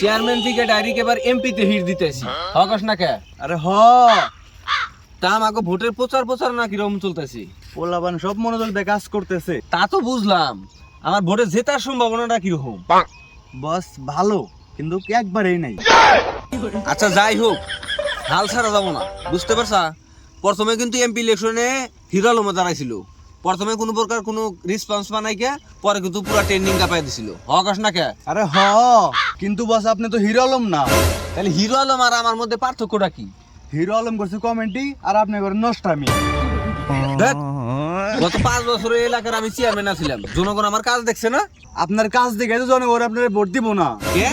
Chairman থেকে direct এবার MP তে হিট দিতেছি। হকাস না কে আরে হ। তা আমাকে ভোটের প্রচার প্রচার না কীরকম চলতেছি? পোলাবান সব মনোযোগ দিয়ে কাজ করতেছে। তা তো বুঝলাম। আমার ভোটে জেতার সম্ভাবনাটা কীরকম বস ভালো কিন্তু একবারেই নাই। আচ্ছা যাই হোক হাল ছাড়া যাব না। বুঝতে পারছা? প্রথমে কিন্তু এমপি ইলেকশনে হিরো আলমে দাঁড়াইছিল। প্রথমে কোনো প্রকার কোনো রেসপন্স বানাই কে পরে কিন্তু পুরো ট্রেন্ডিং কাপাই দিছিল। হকাস না কে? আরে হ কিন্তু বস আপনি তো হিরো আলম না। তাহলে হিরো আলম আর আমার মধ্যে পার্থক্যটা কি? হিরো আলম করছে কমেন্টি আর আপনি করেন নষ্টামি দেখ, গত পাঁচ বছরে এলাকার আমি চেয়ারম্যান আছিলাম জনগণ আমার কাজ দেখছে না? আপনার কাজ দেখে তো জনগণ আপনার ভোট দিব না। কে?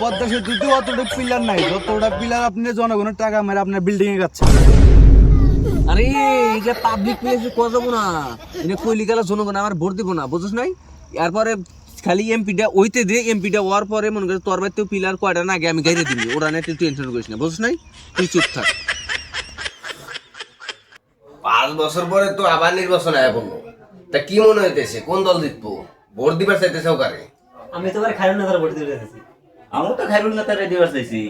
পদ্মা সেতুতে অতটা পিলার নাই। যতটা পিলার আপনি জনগণের টাকা মেরে আপনার বিল্ডিং এ যাচ্ছে আরে যে পাবলিক প্লেসে কত যাব না। এটা কইলি গেলে জনগণ আমার ভোট দিব না বুঝছ নাই? এরপরে খালি এমপিটা ওইতে দে এমপিটা হওয়ার পরে মনে করে তোর বাড়িতেও পিলার কয়টা না আগে আমি গাইরে দিবি ওরা নিয়ে তুই টেনশন করিস না বুঝছ নাই? তুই চুপ থাক। পাঁচ বছর পরে তো আবার নির্বাচন আয়া পড়ল তা কি মনে হইতেছে? কোন দল জিতবো? ভোট দিবার চাইতেছে ওকারে? আমি তোমার খায়রুল নেতার ভোট দিতে চাইছি আমরা তো খাইরুল নেতারে দিবার চাইছি।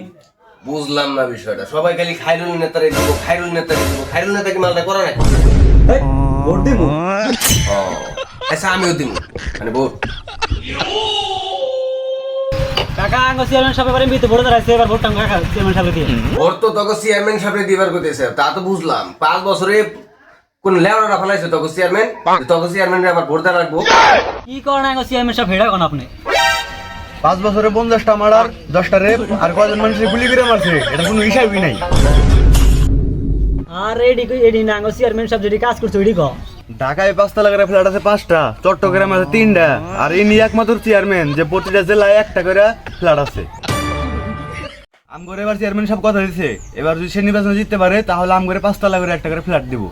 বুঝলাম না বিষয়টা। সবাই খালি খাইরুল নেতারে দিব খাইরুল নেতারে দিব খাইরুল নেতা কি মালটা করে নাকি ভোট দিব আচ্ছা আমিও দিব মানে ভোট। কাকা আঙ্গ চেয়ারম্যান সাহেব এবার এমপিতে ভোট দাঁড়াইছে এবার ভোটটা আঙ্গ কাকা চেয়ারম্যান সাহেব দিয়ে। ভোট তো তোকে চেয়ারম্যান সাহেব দিবার করতেছে তা তো বুঝলাম। পাঁচ বছরে কোন লেওড়া ফেলাইছে তোকে চেয়ারম্যান তোকে চেয়ারম্যান আমার ভোট কি করেন আঙ্গ চেয়ারম্যান সাহেব হেডা কোন আপনি? পাঁচ বছরে পঞ্চাশটা মার্ডার দশটা রেপ আর কয়জন মানুষের গুলি করে মারছে? এটা কোনো হিসাবই নাই। আর এডি এডি না আঙ্গ চেয়ারম্যান সব যদি কাজ করছে ওইডি কো ঢাকায় পাঁচতলা করে ফ্ল্যাট আছে পাঁচটা চট্টগ্রামে আছে তিনটা আর ইনি একমাত্র চেয়ারম্যান যে প্রতিটা জেলায় একটা করে ফ্ল্যাট আছে। আমগরে এবার চেয়ারম্যান সব কথা দিছে এবার যদি সে নির্বাচনে জিততে পারে তাহলে আমগরে পাঁচতলা করে একটা করে ফ্ল্যাট দিব।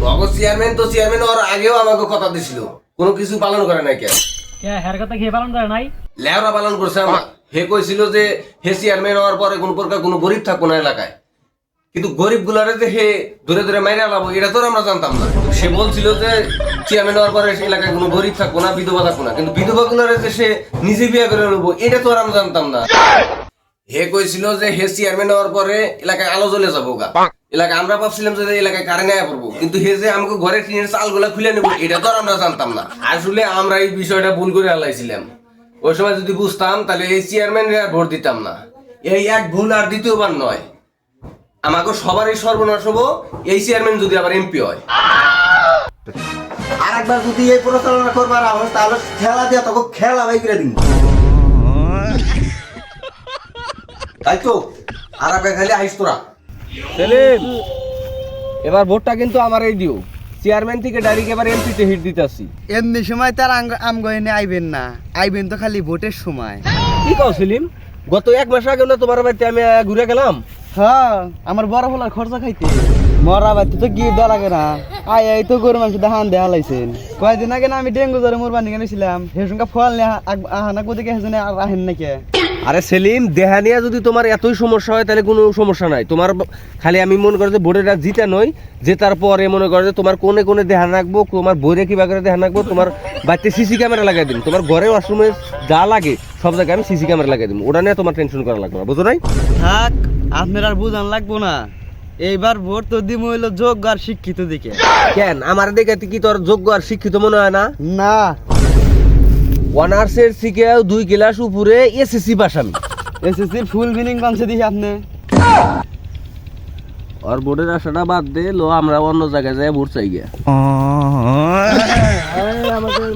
তোকে চেয়ারম্যান তো চেয়ারম্যান ওর আগেও আমাকে কথা দিছিল কোনো কিছু পালন করে নাই কেন? কে হের কথা খেয়ে পালন করে নাই? লেহরা পালন করছে আমার হে কইছিল যে হে চেয়ারম্যান হওয়ার পরে কোন প্রকার কোনো গরিব থাকব না এলাকায়। কিন্তু গরিব গুলারে যে হে দূরে দূরে মাইরা লাবো এটা তো আমরা জানতাম না। সে বলছিল যে চেয়ারম্যান হওয়ার পরে সে এলাকায় কোনো গরিব থাকব না বিধবা থাকব না। কিন্তু বিধবা গুলারে যে সে নিজে বিয়ে করে নেব এটা তো আর আমরা জানতাম না। হে কইছিল যে হে চেয়ারম্যান হওয়ার পরে এলাকায় আলো জ্বলে যাব গা। এলাকায় আমরা ভাবছিলাম যে এলাকায় কারেন্ট আয়া পড়ব। কিন্তু হে যে আমাকে ঘরে টিনের চালগুলা খুলে নেব এটা তো আমরা জানতাম না। আসলে আমরা এই বিষয়টা ভুল করে আলাইছিলাম ওই সময় যদি বুঝতাম তাহলে এই চেয়ারম্যান আর ভোট দিতাম না। এই এক ভুল আর দ্বিতীয়বার নয়। আমাকে সবারই সর্বনাশ হব এই চেয়ারম্যান যদি আবার এমপি হয়। আর একবার যদি এই পরিচালনা করবার আওয়াজ তাহলে খেলা দিয়া তোকে খেলা বাই করে দিন তাই তো? আর একবার খালি আইস তোরা। সেলিম এবার ভোটটা কিন্তু আমার এই দিও। চেয়ারম্যান থেকে ডাইরেক্ট এবার এমপি তে হিট দিতেছি এমনি সময় তার আম গয়নে আইবেন না। আইবেন তো খালি ভোটের সময়। কি কও সেলিম? গত এক মাস আগে না তোমার বাড়িতে আমি ঘুরে গেলাম? হ্যাঁ আমার বড় ফলার খরচা খাইতে। মরা বাড়িতে তো গিয়ে দেওয়া লাগে না। আয় এই তো গরু মাংস দেখান দেহা লাইছেন কয়েকদিন আগে না আমি ডেঙ্গু জ্বরে মোর বান্ধি গেছিলাম সে সঙ্গে ফল নিয়ে আহানা কোথায় গেছে আর আহেন নাকি? আরে সেলিম দেহা নিয়ে যদি তোমার এতই সমস্যা হয় তাহলে কোনো সমস্যা নাই। তোমার খালি আমি মনে করি যে বোর্ডেটা জিতে নই জেতার পরে মনে করো যে তোমার কোনে কোনে ধ্যান রাখব তোমার বইরে কিবা করে ধ্যান রাখব তোমার বাড়িতে সিসি ক্যামেরা লাগাই দিন তোমার ঘরে ওয়াশরুমে যা লাগে সব জায়গায় আমি সিসি ক্যামেরা লাগাই দিন ওটা নিয়ে তোমার টেনশন করা লাগবে না বুঝো নাই? থাক আপনার আর বুঝান লাগবো না। এইবার ভোট তো দিম হইল যোগ্য আর শিক্ষিত দিকে। কেন? আমার দেখে কি তোর যোগ্য আর শিক্ষিত মনে হয় না? না। অনার্সের সিকে দুই গ্লাস উপরে এসএসসি পাস আমি। এসএসসির ফুল মিনিং কমছে দিছি আপনি। আর বোর্ডের আশাটা বাদ দে লো আমরা অন্য জায়গায় যাই ভোট চাই গিয়া। আমাদের